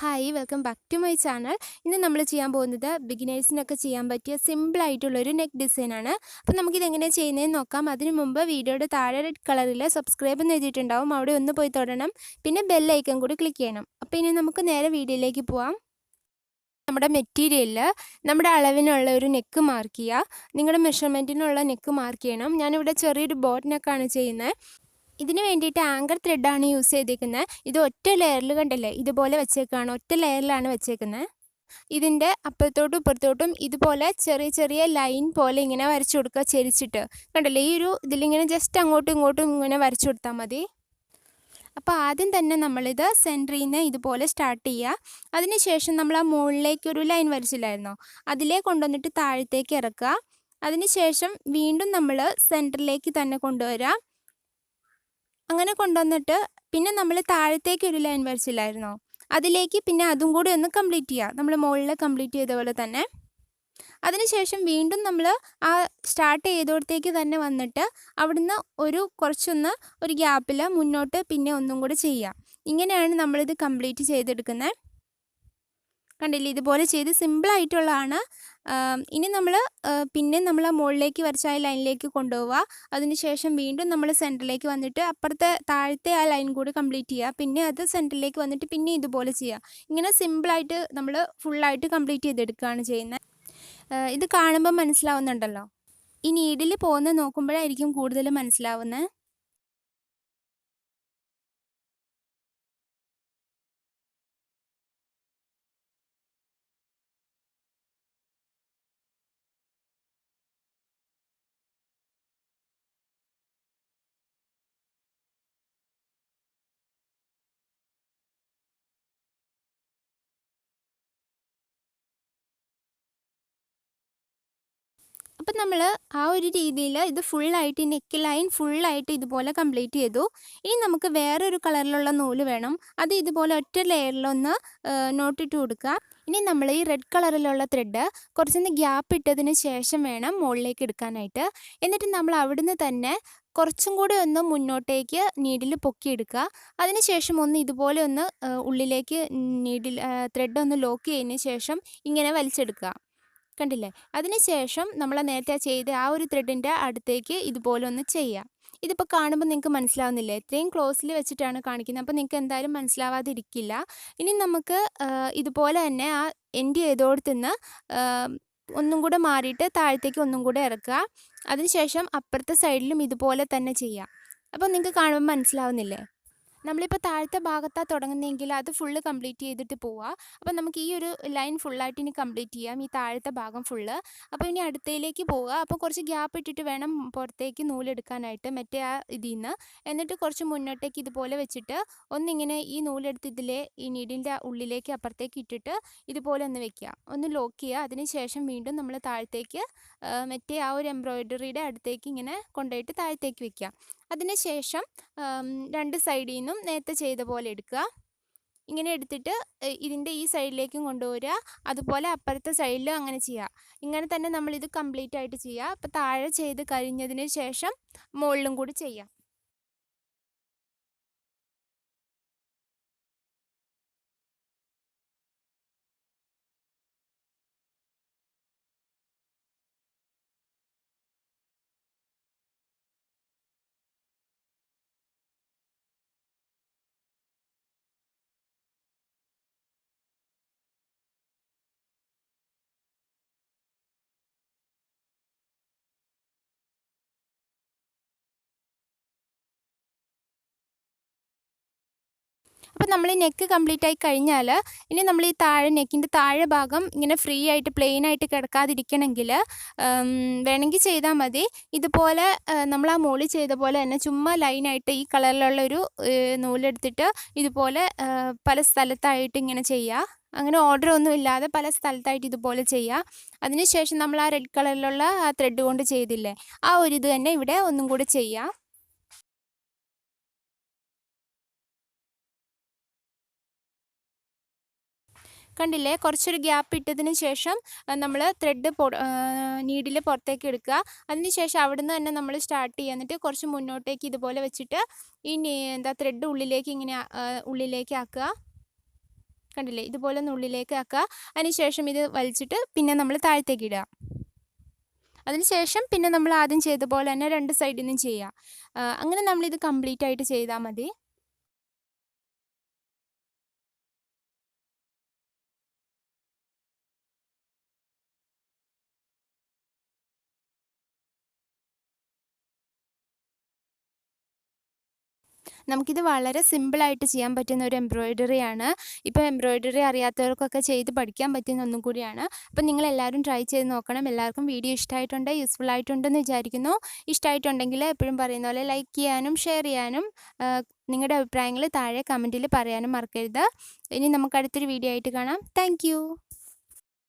Hi welcome back to my channel ഇന്ന് നമ്മൾ ചെയ്യാൻ പോകുന്നത് ബിഗിനേഴ്സിനൊക്കെ ചെയ്യാൻ പറ്റിയ സിമ്പിളായിട്ടുള്ളൊരു നെക്ക് ഡിസൈനാണ് അപ്പോൾ നമുക്കിത് എങ്ങനെയാണ് ചെയ്യുന്നതെന്ന് നോക്കാം. അതിനു മുമ്പ് വീഡിയോയുടെ താഴെ റെഡ് കളറിൽ സബ്സ്ക്രൈബ് എന്ന് എഴുതിയിട്ടുണ്ടാവും. അവിടെ ഒന്ന് പോയി തൊടണം. പിന്നെ ബെൽ ഐക്കൺ കൂടി ക്ലിക്ക് ചെയ്യണം. അപ്പോൾ ഇനി നമുക്ക് നേരെ വീഡിയോയിലേക്ക് പോവാം. നമ്മുടെ മെറ്റീരിയലിൽ നമ്മുടെ അളവിനുള്ള ഒരു നെക്ക് മാർക്ക് ചെയ്യുക. നിങ്ങളുടെ മെഷർമെന്റിനുള്ള നെക്ക് മാർക്ക് ചെയ്യണം. ഞാനിവിടെ ചെറിയൊരു ബോട്ട് നെക്കാണ് ചെയ്യുന്നത്. ഇതിന് വേണ്ടിയിട്ട് ആങ്കർ ത്രെഡാണ് യൂസ് ചെയ്തേക്കുന്നത് ഇത് ഒറ്റ ലെയറിൽ കണ്ടില്ലേ? ഇതുപോലെ വെച്ചേക്കാണ്. ഒറ്റ ലെയറിലാണ് വെച്ചേക്കുന്നത് ഇതിന്റെ അപ്പുറത്തോട്ടും ഇപ്പുറത്തോട്ടും ഇതുപോലെ ചെറിയ ചെറിയ ലൈൻ പോലെ ഇങ്ങനെ വരച്ചു കൊടുക്കുക ചെരിച്ചിട്ട്. കണ്ടല്ലേ? ഈ ഒരു ഇതിലിങ്ങനെ ജസ്റ്റ് അങ്ങോട്ടും ഇങ്ങോട്ടും ഇങ്ങനെ വരച്ചു കൊടുത്താൽ മതി. അപ്പോൾ ആദ്യം തന്നെ നമ്മളിത് സെന്ററിൽ നിന്ന് ഇതുപോലെ സ്റ്റാർട്ട് ചെയ്യുക അതിനുശേഷം നമ്മൾ ആ മുകളിലേക്ക് ഒരു ലൈൻ വരച്ചില്ലായിരുന്നോ? അതിലേ കൊണ്ടുവന്നിട്ട് താഴത്തേക്ക് ഇറക്കുക. അതിനുശേഷം വീണ്ടും നമ്മൾ സെന്ററിലേക്ക് തന്നെ കൊണ്ടുവരാം. അങ്ങനെ കൊണ്ടുവന്നിട്ട് പിന്നെ നമ്മൾ താഴത്തേക്ക് ഒരു ലൈൻ വരച്ചില്ലായിരുന്നോ? അതിലേക്ക് പിന്നെ അതും കൂടി ഒന്ന് കംപ്ലീറ്റ് ചെയ്യുക നമ്മൾ മുകളിൽ കംപ്ലീറ്റ് ചെയ്ത പോലെ തന്നെ. അതിനുശേഷം വീണ്ടും നമ്മൾ ആ സ്റ്റാർട്ട് ചെയ്തോടത്തേക്ക് തന്നെ വന്നിട്ട് അവിടുന്ന് ഒരു കുറച്ചൊന്ന് ഒരു ഗ്യാപ്പിൽ മുന്നോട്ട് പിന്നെ ഒന്നും കൂടി ചെയ്യാം. ഇങ്ങനെയാണ് നമ്മളിത് കംപ്ലീറ്റ് ചെയ്തെടുക്കുന്നത് കണ്ടില്ലേ? ഇതുപോലെ ചെയ്ത് സിമ്പിളായിട്ടുള്ളതാണ് ഇനി നമ്മൾ പിന്നെ നമ്മൾ ആ മുകളിലേക്ക് വരച്ച ആ ലൈനിലേക്ക് കൊണ്ടുപോവുക അതിനുശേഷം വീണ്ടും നമ്മൾ സെന്ററിലേക്ക് വന്നിട്ട് അപ്പുറത്തെ താഴത്തെ ആ ലൈൻ കൂടി കംപ്ലീറ്റ് ചെയ്യുക. പിന്നെ അത് സെന്ററിലേക്ക് വന്നിട്ട് പിന്നെ ഇതുപോലെ ചെയ്യുക. ഇങ്ങനെ സിമ്പിളായിട്ട് നമ്മൾ ഫുള്ളായിട്ട് കംപ്ലീറ്റ് ചെയ്തെടുക്കുകയാണ് ചെയ്യുന്നത്. ഇത് കാണുമ്പോൾ മനസ്സിലാവുന്നുണ്ടല്ലോ? ഈ നീഡിൽ പോകുന്നത് നോക്കുമ്പോഴായിരിക്കും കൂടുതൽ മനസ്സിലാവുന്നത്. അപ്പം നമ്മൾ ആ ഒരു രീതിയിൽ ഇത് ഫുള്ളായിട്ട് നെക്ക് ലൈൻ ഫുള്ളായിട്ട് ഇതുപോലെ കംപ്ലീറ്റ് ചെയ്തു. ഇനി നമുക്ക് വേറൊരു കളറിലുള്ള നൂൽ വേണം. അത് ഇതുപോലെ ഒറ്റ ലെയറിലൊന്ന് നോട്ടിട്ട് കൊടുക്കുക. ഇനി നമ്മൾ ഈ റെഡ് കളറിലുള്ള ത്രെഡ് കുറച്ചൊന്ന് ഗ്യാപ്പ് ഇട്ടതിന് ശേഷം വേണം മുകളിലേക്ക് എടുക്കാനായിട്ട്. എന്നിട്ട് നമ്മൾ അവിടുന്ന് തന്നെ കുറച്ചും കൂടി ഒന്ന് മുന്നോട്ടേക്ക് നീഡിൽ പൊക്കിയെടുക്കുക അതിനുശേഷം ഒന്ന് ഇതുപോലെ ഒന്ന് ഉള്ളിലേക്ക് നീഡിൽ ത്രെഡ് ഒന്ന് ലോക്ക് ചെയ്തതിന് ശേഷം ഇങ്ങനെ വലിച്ചെടുക്കുക. കണ്ടില്ലേ? അതിനുശേഷം നമ്മൾ നേരത്തെ ചെയ്ത ആ ഒരു ത്രെഡിന്റെ അടുത്തേക്ക് ഇതുപോലെ ഒന്ന് ചെയ്യുക ഇതിപ്പോൾ കാണുമ്പോൾ നിങ്ങൾക്ക് മനസ്സിലാവുന്നില്ലേ? ഇത്രയും ക്ലോസിൽ വെച്ചിട്ടാണ് കാണിക്കുന്നത്. അപ്പോൾ നിങ്ങൾക്ക് എന്തായാലും മനസ്സിലാവാതിരിക്കില്ല. ഇനി നമുക്ക് ഇതുപോലെ തന്നെ ആ എൻഡ് ചെയ്തോടത്തുനിന്ന് ഒന്നും കൂടെ മാറിയിട്ട് താഴത്തേക്ക് ഒന്നും കൂടെ ഇറക്കുക. അതിനുശേഷം അപ്പുറത്തെ സൈഡിലും ഇതുപോലെ തന്നെ ചെയ്യുക അപ്പോൾ നിങ്ങൾക്ക് കാണുമ്പോൾ മനസ്സിലാവുന്നില്ലേ? നമ്മളിപ്പോൾ താഴത്തെ ഭാഗത്താണ് തുടങ്ങുന്നതെങ്കിൽ അത് ഫുള്ള് കംപ്ലീറ്റ് ചെയ്തിട്ട് പോവുക അപ്പോൾ നമുക്ക് ഈ ഒരു ലൈൻ ഫുള്ളായിട്ട് ഇനി കംപ്ലീറ്റ് ചെയ്യാം. ഈ താഴത്തെ ഭാഗം ഫുള്ള് അപ്പോൾ ഇനി അടുത്തയിലേക്ക് പോവുക അപ്പോൾ കുറച്ച് ഗ്യാപ്പ് ഇട്ടിട്ട് വേണം പുറത്തേക്ക് നൂലെടുക്കാനായിട്ട് മറ്റേ ആ ഇതിൽ നിന്ന് എന്നിട്ട് കുറച്ച് മുന്നോട്ടേക്ക് ഇതുപോലെ വെച്ചിട്ട് ഒന്നിങ്ങനെ ഈ നൂലെടുത്ത് ഇതിലെ ഈ നീഡിന്റെ ഉള്ളിലേക്ക് അപ്പുറത്തേക്ക് ഇട്ടിട്ട് ഇതുപോലെ ഒന്ന് വെക്കുക ഒന്ന് ലോക്ക് ചെയ്യുക അതിന് ശേഷം വീണ്ടും നമ്മൾ താഴത്തേക്ക് മറ്റേ ആ ഒരു എംബ്രോയിഡറിയുടെ അടുത്തേക്ക് ഇങ്ങനെ കൊണ്ടുപോയിട്ട് താഴത്തേക്ക് വെക്കുക അതിനുശേഷം രണ്ട് സൈഡിൽ നിന്നും നേരത്തെ ചെയ്ത പോലെ എടുക്കുക. ഇങ്ങനെ എടുത്തിട്ട് ഇതിന്റെ ഈ സൈഡിലേക്കും കൊണ്ടുവരിക. അതുപോലെ അപ്പുറത്തെ സൈഡിലും അങ്ങനെ ചെയ്യുക. ഇങ്ങനെ തന്നെ നമ്മളിത് കംപ്ലീറ്റ് ആയിട്ട് ചെയ്യുക. അപ്പോൾ താഴെ ചെയ്ത് കഴിഞ്ഞതിന് ശേഷം മുകളിലും കൂടി ചെയ്യാം അപ്പോൾ നമ്മൾ നെക്ക് കംപ്ലീറ്റ് ആയി കഴിഞ്ഞാൽ ഇനി നമ്മൾ ഈ താഴെ നെക്കിന്റെ താഴെ ഭാഗം ഇങ്ങനെ ഫ്രീ ആയിട്ട് പ്ലെയിൻ ആയിട്ട് കിടക്കാതിരിക്കണമെങ്കിൽ വേണമെങ്കിൽ ചെയ്താൽ മതി. ഇതുപോലെ നമ്മൾ ആ മോളി ചെയ്ത പോലെ തന്നെ ചുമ്മാ ലൈനായിട്ട് ഈ കളറിലുള്ള ഒരു നൂലെടുത്തിട്ട് ഇതുപോലെ പല സ്ഥലത്തായിട്ട് ഇങ്ങനെ ചെയ്യുക. അങ്ങനെ ഓർഡർ ഒന്നും ഇല്ലാതെ പല സ്ഥലത്തായിട്ട് ഇതുപോലെ ചെയ്യുക. അതിനുശേഷം നമ്മൾ ആ റെഡ് കളറിലുള്ള ആ ത്രെഡ് കൊണ്ട് ചെയ്തില്ലേ ആ ഒരു ഇത് തന്നെ ഇവിടെ ഒന്നും കൂടി ചെയ്യുക. കണ്ടില്ലേ? കുറച്ചൊരു ഗ്യാപ്പ് ഇട്ടതിന് ശേഷം നമ്മൾ ത്രെഡ് നീഡിൽ പുറത്തേക്ക് എടുക്കുക. അതിന് ശേഷം അവിടുന്ന് തന്നെ നമ്മൾ സ്റ്റാർട്ട് ചെയ്യുക. എന്നിട്ട് കുറച്ച് മുന്നോട്ടേക്ക് ഇതുപോലെ വെച്ചിട്ട് ഈ എന്താ ത്രെഡ് ഉള്ളിലേക്ക് ഇങ്ങനെ ഉള്ളിലേക്ക് ആക്കുക. കണ്ടില്ലേ? ഇതുപോലെ ഒന്ന് ഉള്ളിലേക്ക് ആക്കുക. അതിനുശേഷം ഇത് വലിച്ചിട്ട് പിന്നെ നമ്മൾ താഴത്തേക്ക് ഇടുക. അതിനുശേഷം പിന്നെ നമ്മൾ ആദ്യം ചെയ്ത പോലെ തന്നെ രണ്ട് സൈഡിൽ നിന്നും ചെയ്യുക. അങ്ങനെ നമ്മളിത് കംപ്ലീറ്റ് ആയിട്ട് ചെയ്താൽ മതി. നമുക്കിത് വളരെ സിമ്പിളായിട്ട് ചെയ്യാൻ പറ്റുന്ന ഒരു എംബ്രോയ്ഡറിയാണ് ഇപ്പോൾ എംബ്രോയ്ഡറി അറിയാത്തവർക്കൊക്കെ ചെയ്ത് പഠിക്കാൻ പറ്റുന്ന ഒന്നും കൂടിയാണ്. അപ്പോൾ നിങ്ങൾ എല്ലാവരും ട്രൈ ചെയ്ത് നോക്കണം. എല്ലാവർക്കും വീഡിയോ ഇഷ്ടമായിട്ടുണ്ട് യൂസ്ഫുൾ ആയിട്ടുണ്ടെന്ന് വിചാരിക്കുന്നു. ഇഷ്ടമായിട്ടുണ്ടെങ്കിൽ എപ്പോഴും പറയുന്ന പോലെ ലൈക്ക് ചെയ്യാനും ഷെയർ ചെയ്യാനും നിങ്ങളുടെ അഭിപ്രായങ്ങൾ താഴെ കമന്റിൽ പറയാനും മറക്കരുത്. ഇനി നമുക്ക് അടുത്തൊരു വീഡിയോ ആയിട്ട് കാണാം. താങ്ക്